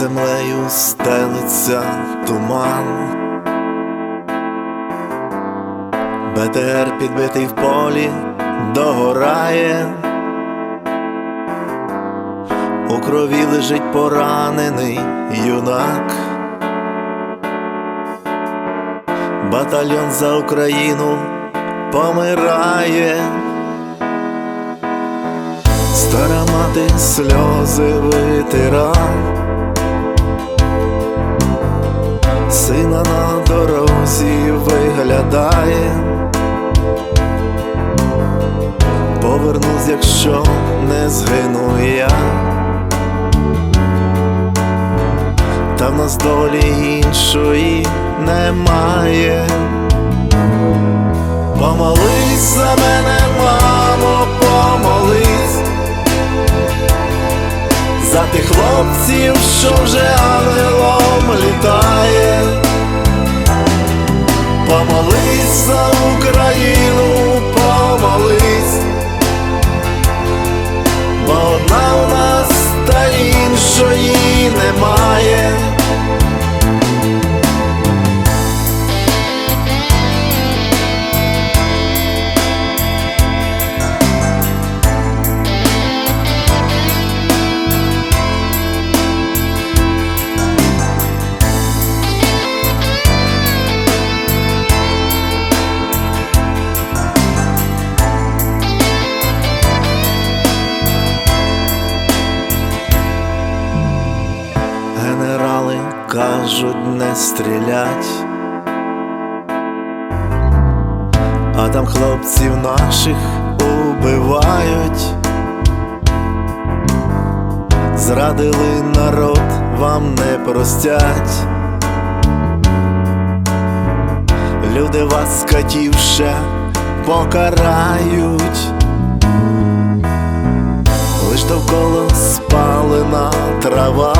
збився туман. БТР підбитий в полі догорає. У крові лежить поранений юнак. Батальйон за Україну помирає. Стара мати сльози витира, не згину я. Та в нас долі іншої немає. Помолись за мене, мамо, помолись за тих хлопців, що вже ангелом літає. Кажуть не стрілять, а там хлопців наших убивають, зрадили народ, вам не простять. Люди вас скотів ще покарають. Лиш довкола спалена трава,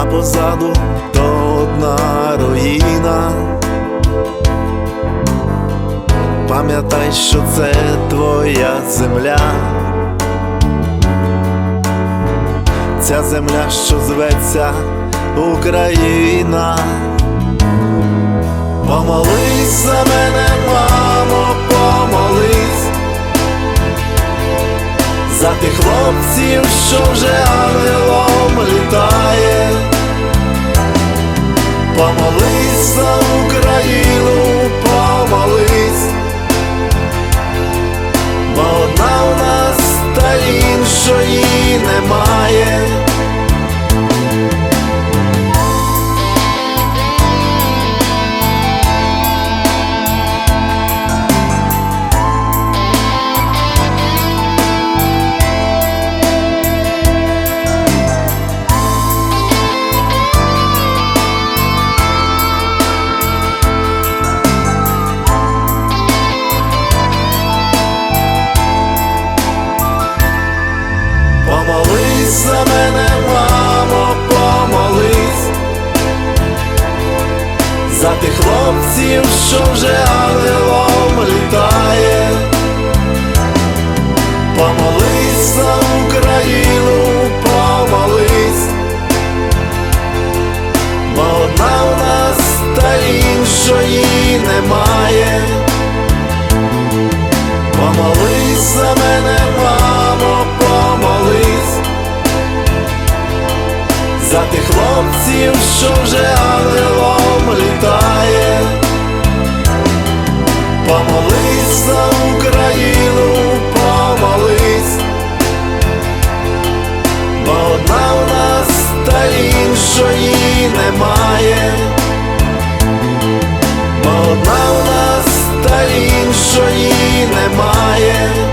а позаду то одна руїна. Пам'ятай, що це твоя земля. Ця земля, що зветься Україна. Помолись за мене, мамо, помолись за тих хлопців, що вже Помолись за Україну, помолись, бо одна у нас та іншої немає. За тих хлопців, що вже ангелом літає. Помолись за Україну, помолись, бо одна у нас та іншої немає. Помолись за мене, мамо, помолись за тих хлопців, що вже ангелом та іншої немає, бо одна в нас та іншої немає.